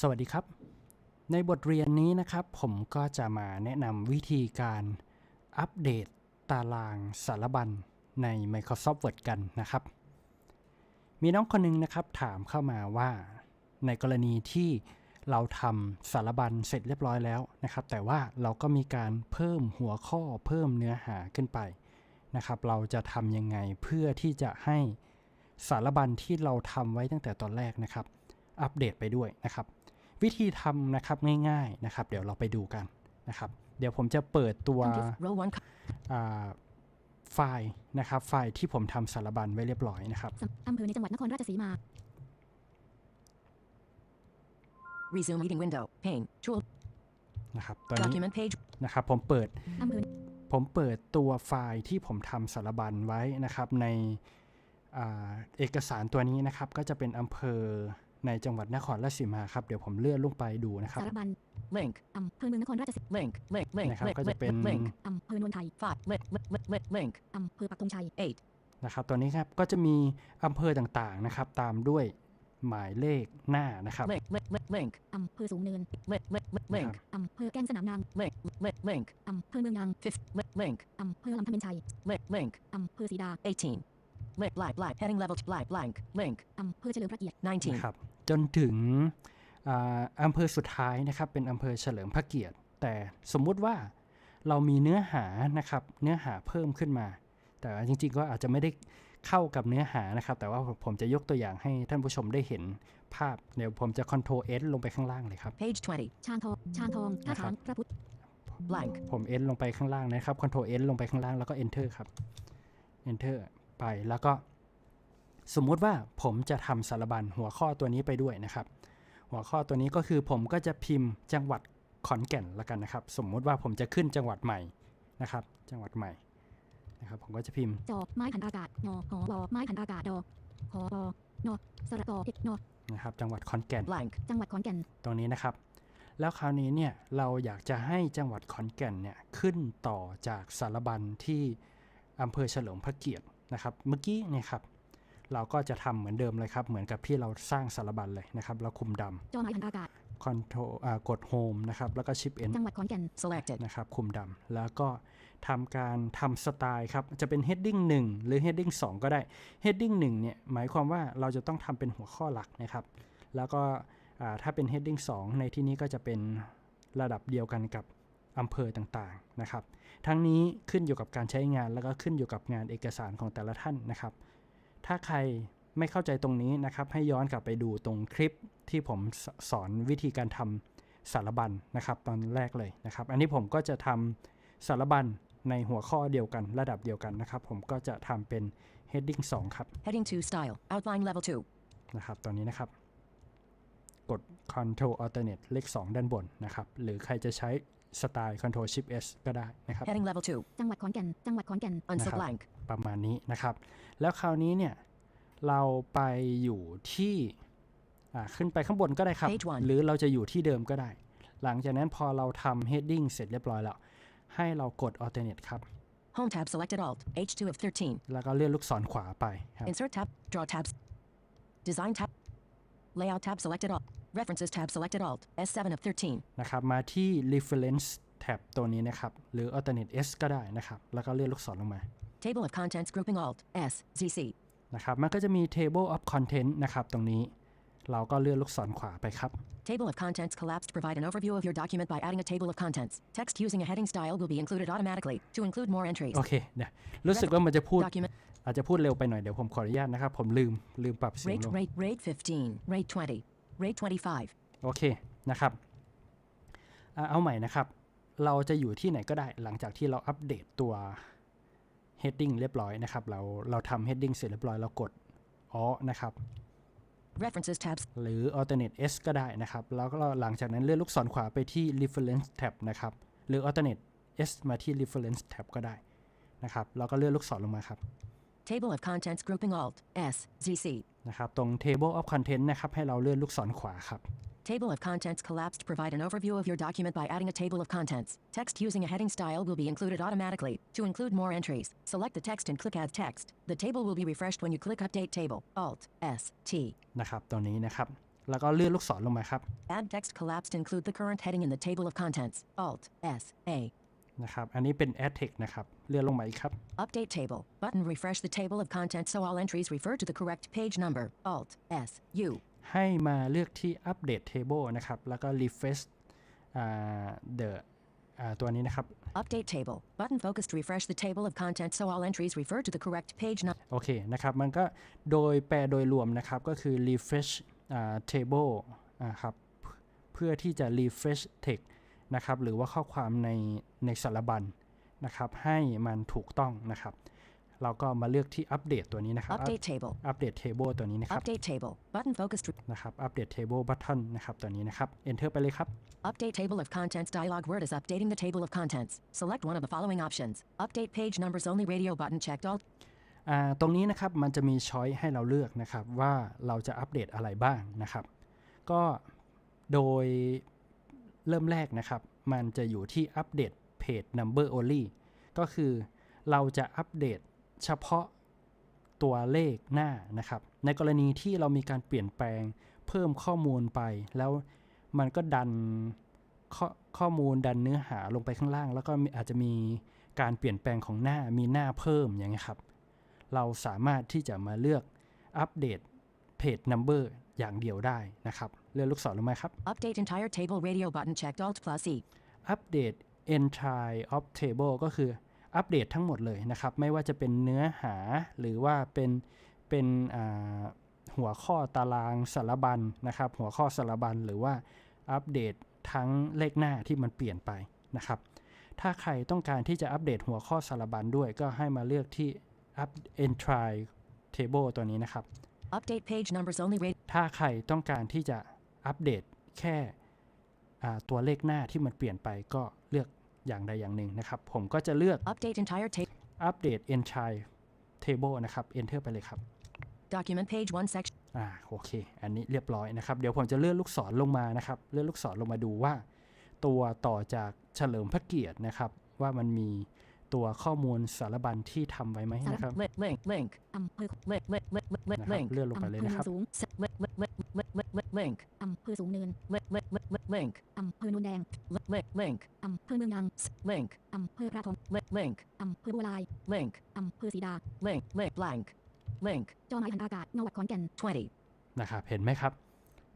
สวัสดีครับ ในบทเรียนนี้นะครับ ผมก็จะมาแนะนำวิธีการอัปเดตตารางสารบัญใน Microsoft Word กันนะครับ มีน้องคนหนึงนะครับถามเข้ามาว่า ในกรณีที่เราทำสารบัญเสร็จเรียบร้อยแล้วนะครับ แต่ว่าเราก็มีการเพิ่มหัวข้อเพิ่มเนื้อหาขึ้นไปนะครับ เราจะทำยังไงเพื่อที่จะให้สารบัญที่เราทำไว้ตั้งแต่ตอนแรกนะครับ อัปเดตไปด้วยนะครับ วิธีทำนะครับง่ายๆนะครับ เดี๋ยวเราไปดูกันนะครับ เดี๋ยวผมจะเปิดตัว Row 1. co- อ่าไฟล์นะครับ ไฟล์ที่ผมทำสารบัญไว้เรียบร้อยนะครับสำอำเภอในจังหวัดนครราชสีมา Resume meeting window. Pane. Tool. นะครับตอนนี้ Document page. นะครับผมเปิดอำเภอผมเปิดตัวไฟล์ที่ผมทำสารบัญไว้นะครับในอ่าเอกสารตัวนี้นะครับก็จะเป็นอำเภอ ในจังหวัดนครราชสีมาครับ เดี๋ยวผมเลื่อนลงไปดูนะครับ สารบัญ Link. อำเภอเมืองนครราชสี Link. Link. Link. นะครับ Link. ก็จะ Link. เป็น Link. อำเภอนนไทย Five. Link. Link. Link. Link. Link. อำเภอปักธงชัย Eight. นะครับตัวนี้ครับก็จะมีอำเภอต่างๆนะครับ ตามด้วยหมายเลขหน้านะครับ Link. Link. Link. Link. อำเภอสูงเนิน Link. Link. Link. Link. อำเภอแก้งสนามนาง Link. Link. Link. อำเภอเมืองนาง Fifth. Link. Link. อำเภอลำพะเมนชัย Link. Link. อำเภอศรีดา Eighteen. Link. Blank. Blank. Heading level. Blank. Blank. Link. อำเภอเฉลิมพระเกียรติ Nineteen. นะครับจนถึงอ่าอำเภอสุดท้ายนะครับ เป็นอำเภอเฉลิมพระเกียรติ แต่สมมุติว่าเรามีเนื้อหานะครับ เนื้อหาเพิ่มขึ้นมา แต่จริงๆก็อาจจะไม่ได้เข้ากับเนื้อหานะครับ แต่ว่าผมจะยกตัวอย่างให้ท่านผู้ชมได้เห็นภาพ เดี๋ยวผมจะ Ctrl S ลงไปข้างล่างเลยครับ Page twenty. ชานทองชานทองท่าช้างพระพุทธ Blank. ผม S ลงไปข้างล่างนะครับ Ctrl S ลงไปข้างล่างแล้วก็ Enter ครับ Enter ไป แล้วก็สมมุติว่าผมจะทำสารบัญหัวข้อตัวนี้ไปด้วยนะครับ หัวข้อตัวนี้ก็คือผมก็จะพิมพ์จังหวัดขอนแก่นละกันนะครับ สมมุติว่าผมจะขึ้นจังหวัดใหม่นะครับ จังหวัดใหม่นะครับ ผมก็จะพิมพ์จอไม้หันอากาศนอหอวอไม้หันอากาศดอหอปอนอสระตอเอกนอนะครับ จังหวัดขอนแก่น Blank. จังหวัดขอนแก่นตรงนี้นะครับ แล้วคราวนี้เนี่ยเราอยากจะให้จังหวัดขอนแก่นเนี่ยขึ้นต่อจากสารบัญที่อำเภอเฉลิมพระเกียรติ นะครับ เมื่อกี้เนี่ยครับเราก็จะทำเหมือนเดิมเลยครับ เหมือนกับที่เราสร้างสารบัญเลยนะครับ เราคุมดจอไม้หันอากาศำคอนโทรอ่ากด Home นะครับ แล้วก็ชิป N จังหวัดขอนแก่น Selected. นะครับ คุมดำ แล้วก็ทำการทำสไตล์ครับ จะเป็น heading 1 หรือ heading 2 ก็ได้ heading 1 เนี่ย หมายความว่าเราจะต้องทำเป็นหัวข้อหลักนะครับ แล้วก็อ่าถ้าเป็น heading 2 ในที่นี้ก็จะเป็นระดับเดียวกันกับ อำเภอต่างๆนะครับ ทั้งนี้ขึ้นอยู่กับการใช้งานแล้วก็ขึ้นอยู่กับงานเอกสารของแต่ละท่านนะครับ ถ้าใครไม่เข้าใจตรงนี้นะครับ ให้ย้อนกลับไปดูตรงคลิปที่ผมสสอนวิธีการทำสารบัญนะครับ ตอนแรกเลยนะครับ อันนี้ผมก็จะทำสารบัญในหัวข้อเดียวกันระดับเดียวกันนะครับ ผมก็จะทำเป็น heading 2 ครับ Heading two. Style. Outline level two. นะครับตอนนี้นะครับ กด Control Alternate เลข 2 ด้านบนนะครับ หรือใครจะใช้ สไตล์ Control Shift S ก็ได้นะครับ Heading level two. จังหวัดขอนแก่นจังหวัดขอนแก่น Unset Naka. blank. ประมาณนี้นะครับ แล้วคราวนี้เนี่ย เราไปอยู่ที่อ่าขึ้นไปข้างบนก็ได้ครับ Page one หรือเราจะอยู่ที่เดิมก็ได้ หลังจากนั้นพอเราทำ heading เสร็จเรียบร้อยแล้ว ให้เรากด alternate ครับ Home tab selected Alt. H2 of 13. แล้วก็เลื่อนลูกศรขวาไปครับ Insert tab. Draw tabs. Design tab. Layout tab selected Alt. References tab selected Alt. S7 of 13. นะครับ มาที่ reference tab ตัวนี้นะครับ หรือ alternate S ก็ได้นะครับ แล้วก็เลื่อนลูกศรลงมา Table of contents grouping Alt. S. ZC. นะครับ มันก็จะมี table of content นะครับ ตรงนี้ เราก็เลื่อนลูกศรขวาไปครับ Table of contents collapsed provide an overview of your document by adding a table of contents. Text using a heading style will be included automatically. To include more entries. โอเคเดี๋ยวรู้สึกว่ามันจะพูด Document. อาจจะพูดเร็วไปหน่อย เดี๋ยวผมขออนุญาตนะครับ ผมลืมลืมปรับเสียง Rate, ลง rate, rate 15. Rate 20. Rate 25. โอเคนะครับอะเอาใหม่นะครับ เราจะอยู่ที่ไหนก็ได้หลังจากที่เราอัปเดตตัว heading เรียบร้อยนะครับ เราเราทำ heading เสร็จเรียบร้อยเรากดอ๋อนะครับ References tabs. หรือ alternate S ก็ได้นะครับ แล้วก็หลังจากนั้นเลื่อนลูกศรขวาไปที่ reference tab นะครับ หรือ alternate S มาที่ reference tab ก็ได้นะครับ แล้วก็เลื่อนลูกศรลงมาครับ Table of contents grouping Alt. S. ZC. นะครับ ตรง table of content นะครับ ให้เราเลื่อนลูกศรขวาครับ Table of contents collapsed provide an overview of your document by adding a table of contents. Text using a heading style will be included automatically. To include more entries, select the text and click Add Text. The table will be refreshed when you click Update Table. Alt. S. T. นะครับตรงนี้นะครับ แล้วก็เลื่อนลูกศรลงมาครับ Add text collapsed include the current heading in the table of contents. Alt S A. นะครับ อันนี้เป็น add text นะครับ เลื่อนลงมาอีกครับ Update table. Button refresh the table of contents so all entries refer to the correct page number. Alt S U. ให้มาเลือกที่ update table นะครับ แล้วก็ refresh อ่า the อ่าตัวนี้นะครับ Update table. Button focused refresh the table of contents so all entries refer to the correct page number. โอเคนะครับ มันก็โดยแปลโดยรวมนะครับ ก็คือ refresh อ่า table อ่าครับ เพื่อที่จะ refresh text นะครับหรือว่าข้อความในในสารบัญนะครับให้มันถูกต้องนะครับ เราก็มาเลือกที่อัปเดตตัวนี้นะครับ Update table. อัปเดต table ตัวนี้นะครับ Update table. Button focused. re- นะครับอัปเดต table button นะครับตัวนี้นะครับ enter ไปเลยครับ Update table of contents dialog word is updating the table of contents. Select one of the following options. Update page numbers only radio button checked all. อ่าตรงนี้นะครับมันจะมีช้อยให้เราเลือกนะครับว่าเราจะอัปเดตอะไรบ้างนะครับ ก็โดย เริ่มแรกนะครับ มันจะอยู่ที่อัปเดต page number only ก็คือเราจะอัปเดตเฉพาะตัวเลขหน้านะครับ ในกรณีที่เรามีการเปลี่ยนแปลงเพิ่มข้อมูลไป แล้วมันก็ดันข้อข้อมูลดันเนื้อหาลงไปข้างล่าง แล้วก็อาจจะมีการเปลี่ยนแปลงของหน้ามีหน้าเพิ่มอย่างเงี้ครับ เราสามารถที่จะมาเลือกอัปเดต Page Number อย่างเดียวได้นะครับ เลื่อนลูกศรลงมาครับ Update entire table radio button checked alt plus E. อัปเดต entire of table ก็คืออัปเดตทั้งหมดเลยนะครับ ไม่ว่าจะเป็นเนื้อหาหรือว่าเป็นเป็นอ่าหัวข้อตารางสารบัญนะครับ หัวข้อสารบัญหรือว่าอัปเดตทั้งเลขหน้าที่มันเปลี่ยนไปนะครับ ถ้าใครต้องการที่จะอัปเดตหัวข้อสารบัญด้วยก็ให้มาเลือกที่ up entire table ตัวนี้นะครับ Update page numbers only radio. ถ้าใครต้องการที่จะ อัปเดตแค่อ่าตัวเลขหน้าที่มันเปลี่ยนไปก็เลือกอย่างใดอย่างหนึ่งนะครับ ผมก็จะเลือก Update entire table. อัปเดต entire table นะครับ enter ไปเลยครับ Document page one section. อ่าโอเค อันนี้เรียบร้อยนะครับ เดี๋ยวผมจะเลื่อนลูกศรลงมานะครับ เลื่อนลูกศรลงมาดูว่า ตัวต่อจากเฉลิมพระเกียรตินะครับ ว่ามันมี ตัวข้อมูลสารบัญที่ทำไว้ไหมนะครับ Link link link อำเภอ link link link link นะครับ link เลื่อนลงไปอำเลยเภอนะครับสูง link link link link link link อำเภอสูงเนิน link link link link อำเภอโนนแดง link link อำเภอเมืองยาง link อำเภอพระทอง link link อำเภอบัวลาย link อำเภอศรีดา link link blank link จอไม้หันอากาศจังหวัดขอนแก่น20นะครับเห็นไหมครับ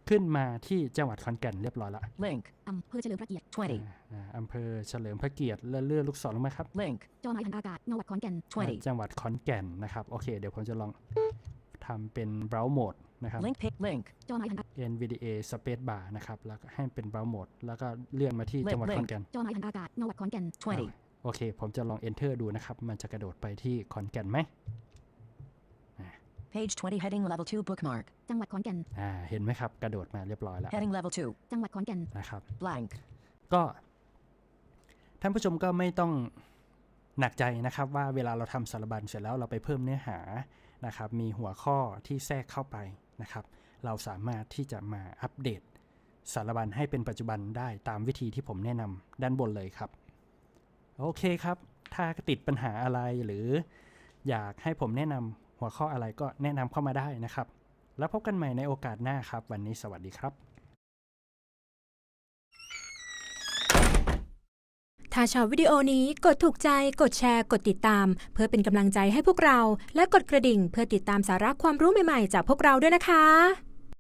ขึ้นมาที่จังหวัดขอนแก่นเรียบร้อยละ link อำเภอเฉลิมพระเกียรติอ่า20อ่าอำเภอเฉลิมพระเกียรติเลื่อนเลื่อนลูกศรลงมาครับ link จอไม้หันอากาศจังหวัดขอนแก่น20จังหวัดขอนแก่นนะครับ โอเค เดี๋ยวผมจะลองทำเป็น browse mode นะครับ link pick link จอไม้หันอากาศ NVDA space bar นะครับ แล้วก็ให้เป็น browse mode แล้วก็เลื่อนมาที่ Link จังหวัด link ขอนแก่นจอไม้หันอากาศจังหวัดขอนแก่น20โอเค ผมจะลอง enter ดูนะครับ มันจะกระโดดไปที่ขอนแก่นไหม page 20 heading level 2 bookmark จังหวัดขอนแก่นอ่าเห็นไหมครับกระโดดมาเรียบร้อยแล้ว heading level 2 จังหวัดขอนแก่นนะครับ blank ก็ท่านผู้ชมก็ไม่ต้องหนักใจนะครับว่าเวลาเราทำสารบัญเสร็จแล้วเราไปเพิ่มเนื้อหานะครับมีหัวข้อที่แทรกเข้าไปนะครับ เราสามารถที่จะมาอัปเดตสารบัญให้เป็นปัจจุบันได้ตามวิธีที่ผมแนะนำด้านบนเลยครับ โอเคครับ ถ้าติดปัญหาอะไรหรืออยากให้ผมแนะนำ หัวข้ออะไรก็แนะนำเข้ามาได้นะครับ แล้วพบกันใหม่ในโอกาสหน้าครับ วันนี้สวัสดีครับ ถ้าชอบวิดีโอนี้กดถูกใจ กดแชร์ กดติดตาม เพื่อเป็นกำลังใจให้พวกเรา และกดกระดิ่งเพื่อติดตามสาระความรู้ใหม่ๆ จากพวกเราด้วยนะคะ